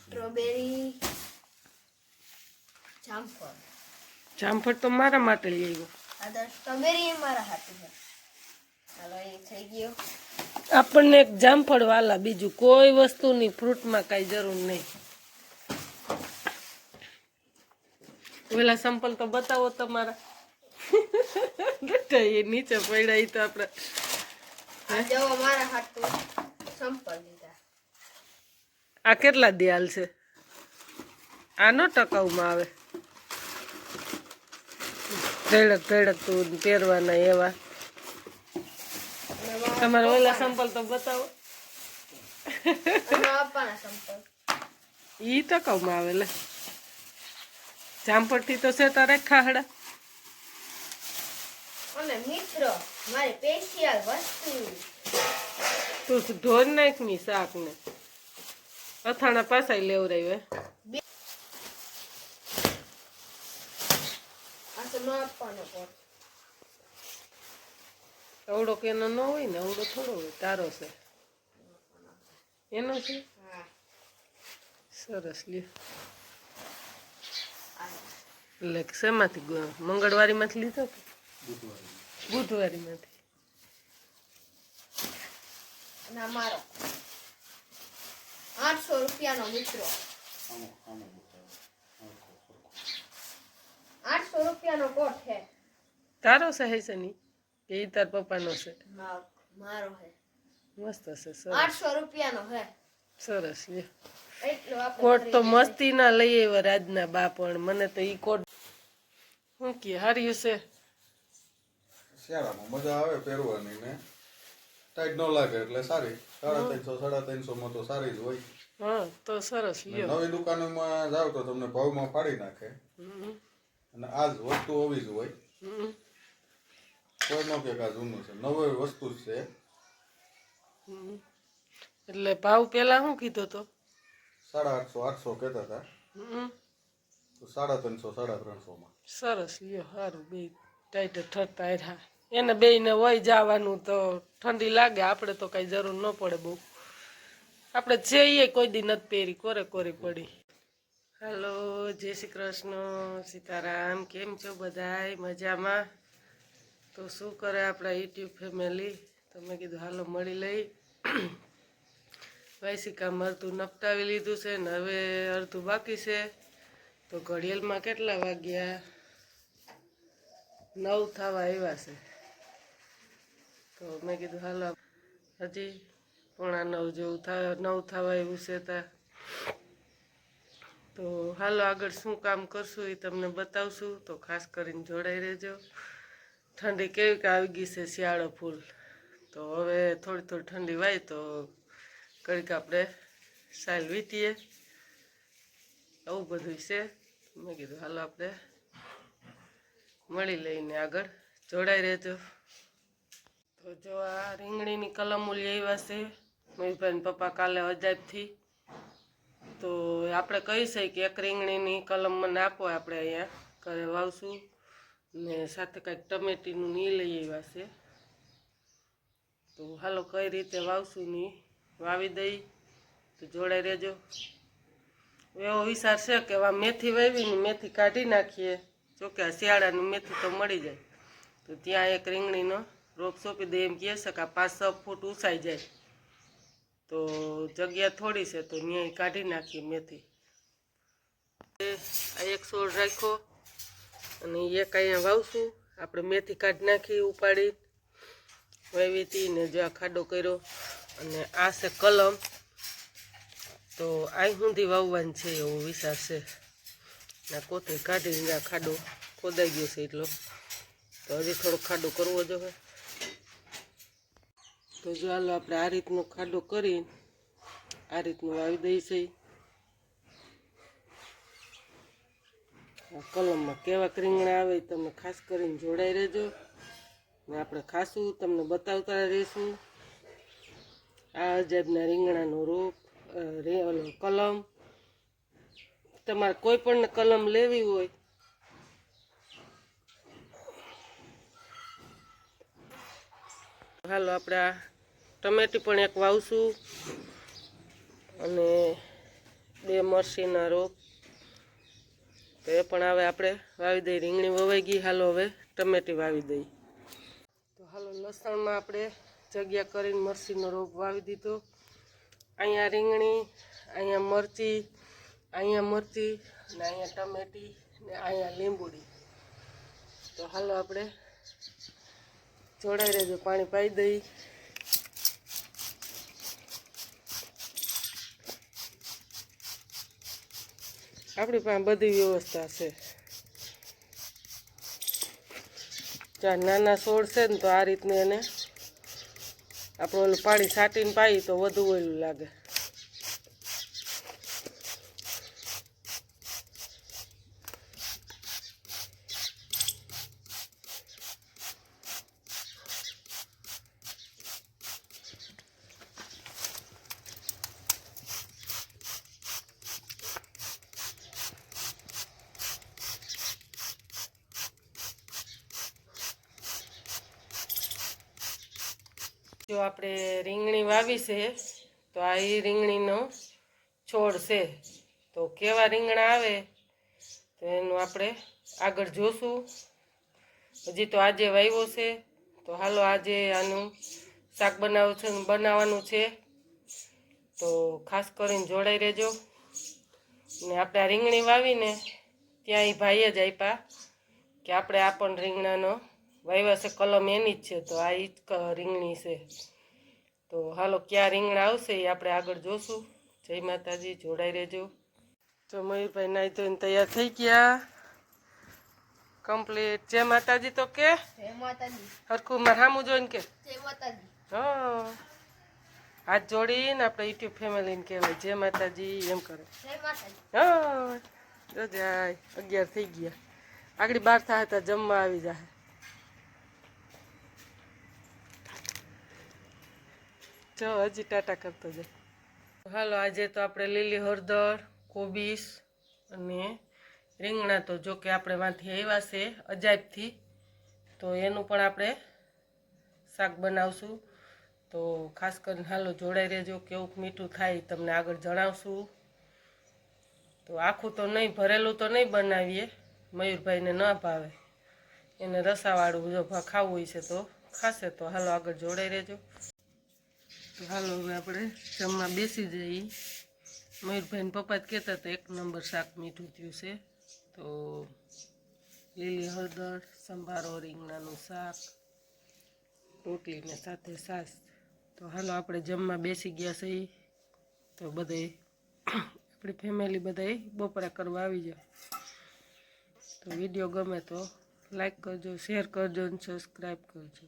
Strawberry જામફળ. જામફળ તો મારા માટે લઈ આવ્યો. આ તો સ્ટ્રોબેરી મારા હાથે છે. ચાલો એ થઈ ગયો. આપણને એક જામફળ વાલા બીજું કોઈ વસ્તુની ફ્રૂટમાં કાંઈ જરૂર નહીં. પેલા સંપલ તો બતાવો તમારા. એ નીચે પડ્યા એ તો આપણે જવો મારા હાથું સંપલ લીધા. આ કેટલા દિયાલ છે? આનો ટકાઉમાં આવે. ધડક ધડક તું પહેરવાના એવા. તમારે ઓલા સંપલ તો બતાવો. ઈ ટકાઉમાં આવે લે. જામફળથી તો છે તારે ખાહડા. અને મિત્ર મારી સ્પેશિયલ વસ્તુ. તું ધોર નાખ મી શાક ને અથાણા પાસા લેવરાય રહ્યું કોટ અવડો કે એનો ન હોય ને અવડો થોડો હોય તારો છે. એનો છે? સરસ લ્યો. એટલે શેમાંથી મંગળવારીમાંથી લીધો કે? બુધવારીમાંથી. અને આ આઠસો રૂપિયાનો મિત્રો. આઠસો રૂપિયાનો કોટ છે. તારો સહે છે ની કે ઈ તાર પપ્પાનો છે? મારો છે. મસ્ત છે સરસ. આઠસો રૂપિયાનો હે સરસ કોટ તો મસ્તી ના લઈ આવ્યા રાજના બા પણ મને તો ઈ કોટ શું કે હાર્યું છે? શિયાળામાં મજા આવે પહેરવાની ને. ટાઈટ ન લાગે એટલે સારી. સાડા ત્રણસો સાડા ત્રણસો માં તો સારી જ હોય. હા તો સરસ નવી દુકાનોમાં જાવ તો તમને ભાવમાં ફાડી નાખે. અને આ જ વસ્તુ હોવી જ હોય. કોઈ ન કે આ જૂનું છે. નવી વસ્તુ જ છે. એટલે ભાવ પેલા શું કીધો તો? સાડા આઠસો આઠસો કહેતા હતા. સાડા ત્રણસો સાડા ત્રણસો માં સરસ લ્યો સારું બે ટાઈટ ઠરતા રહ્યા. એને બેયને વહી જવાનું તો ઠંડી લાગે, આપણે તો કઈ જરૂર ન પડે બહુ. આપણે જઈએ કોઈ દી નથી પહેરી, કોરે કોરી પડી. હેલો જય શ્રી કૃષ્ણ, સીતારામ, કેમ છો બધાય? મજામાં? તો શું કરે આપણા યુટ્યુબ ફેમિલી? તમે કીધું, હાલો, મળી લઈ. વાયસિકા અડધું નપટાવી લીધું છે ને હવે અડધું બાકી છે. તો ઘડિયાળમાં કેટલા વાગ્યા? નવ થવા આવ્યા છે. તો મેં કીધું, હાલો, હજી પોણા નવ જેવું થાય નવ થવા એવું છે તા. તો હાલો, આગળ શું કામ કરશું એ તમને બતાવશું. તો ખાસ કરીને જોડાઈ રહેજો. ઠંડી કેવી કે આવી ગઈ છે શિયાળો ફૂલ. તો હવે થોડી થોડી ઠંડી વાય તો કડીક આપણે સાલ વીટીએ આવું બધું છે. મેં કીધું, હાલો, આપણે મળી લઈને આગળ જોડાઈ રહેજો. તો જો આ રીંગણીની કલમો આવ્યા છે મયુભાઈ પપ્પા કાલે અજાબથી તો આપણે કહી છે કે એક રીંગણીની કલમ મને આપો આપણે અહીંયા, ઘરે વાવશું. ને સાથે કાંઈક ટમેટીનું ની લઈ આવ્યા છે. તો હાલો કઈ રીતે વાવશું નહીં વાવી દઈ. તો જોડાઈ રહેજો. એવો વિચાર છે કે મેથી વાવીને મેથી કાઢી નાખીએ. જોકે શિયાળાની મેથી તો મળી જાય. તો ત્યાં એક રીંગણીનો દે એમ કહે આ પાંચ છ ફૂટ ઊંચાઈ જાય. તો જગ્યા થોડી છે તો ત્યાં કાઢી નાખીએ મેથી. આ એક છોડ રાખ્યો અને એક અહીંયા વાવશું. આપણે મેથી કાઢી નાખી ઉપાડી વાવી હતી ને જો આ ખાડો કર્યો અને આ છે કલમ. તો અહીં સુધી વાવવાની છે એવો વિચાર છે. ના કોથળી કાઢીને આ ખાડો ખોદાઈ ગયો છે એટલો. તો હજી થોડો ખાડો કરવો જોઈએ તો હાલો આપણે આ રીતનો ખાડો કરી આ રીતનું વાવી દઈ કલમમાં કેવા રીંગણા આવે તમે ખાસ કરીને જોડાઈ રહેજો. ને આપણે ખાશું, તમને બતાવતા રહીશું. આ અજાબના રીંગણાનો રોપ કલમ. તમારે કોઈ પણ કલમ લેવી હોય, હાલો આપણે ટમેટી પણ એક વાવશું. અને બે મરસીના રોપ. તો એ પણ હવે આપણે વાવી દઈએ. રીંગણી વવાઈ ગઈ, હાલો હવે ટમેટી વાવી દઈએ. તો હાલો લસણમાં આપણે જગ્યા કરીને મરસીનો રોપ વાવી દીધો. અહીંયા રીંગણી, અહીંયા મરચી અહીંયા મરચી ને અહીંયા ટમેટી ને અહીંયા લીંબુડી. તો હાલો આપણે જોડાઈ રહેજો, પાણી પાઈ દઈ આપણી પાસે બધી વ્યવસ્થા છે. ચાર નાના છોડ છે ને તો આ રીતને એને આપણે ઓલું પાણી છાંટીને પાઈ તો વધુ ઓલું લાગે. જો આપણે રીંગણી વાવી છે, તો આ એ રીંગણીનો છોડ છે. તો કેવા રીંગણા આવે, તો એનું આપણે આગળ જોશું. હજી તો આજે વાવ્યો છે, તો હાલો આજે આનું શાક બનાવું છે, બનાવવાનું છે. તો ખાસ કરીને જોડાઈ રહેજો. ને આપણે આ રીંગણી વાવીને ત્યાં એ ભાઈએ જ આપ્યા કે આપણે આ પણ રીંગણાનો વાવ્યા છે કલમ એની જ છે તો આ ઈ જ રીંગણી છે. તો હાલો ક્યાં રીંગણા આવશે એ આપણે આગળ જોશું. જય માતાજી જોડાઈ રહેજો. તો મયુરભાઈ નાઈ ધોઈને તૈયાર થઈ ગયા. કમ્પ્લીટ. જય માતાજી તો કે? હરખું મારે સામું જોઈને કે? જય માતાજી. હા. હાથ જોડીને આપણે યુટ્યુબ ફેમિલીને કહેવાય. જય માતાજી એમ કરે. હા. જાય. અગિયાર થઈ ગયા. આગળ બાર થાય હતા જમવા આવી જાય જો, હજી ટાટા કરતો જાય. હાલો, આજે તો આપણે લીલી હળદર કોબીસ અને રીંગણા તો જો કે આપણે માંથી આવ્યા છે અજાયબથી, તો એનું પણ આપણે શાક બનાવશું. તો ખાસ કરીને હાલો, જોડાઈ રહેજો, કેવું મીઠું થાય તમને આગળ જણાવશું. તો આખું તો નહીં, ભરેલું તો નહીં બનાવીએ, મયુરભાઈને ન ભાવે. એને રસાવાળું જો ખાવું હોય છે તો ખાશે તો હાલો આગળ જોડાઈ રહેજો. તો હાલો હવે આપણે જમવા બેસી જઈએ. મયુરભાઈને પપ્પા જ કહેતા હતા, એક નંબર શાક મીઠું થયું છે. તો લીલી હળદર, સંભારો, રીંગણાનું શાક, રોટલીને સાથે સાસ તો હાલો આપણે જમવા બેસી ગયા છીએ. તો બધે આપણી ફેમિલી બધાય બપોરા કરવા આવી જાય તો વીડિયો ગમે તો લાઈક કરજો શેર કરજો અને સબસ્ક્રાઈબ કરજો.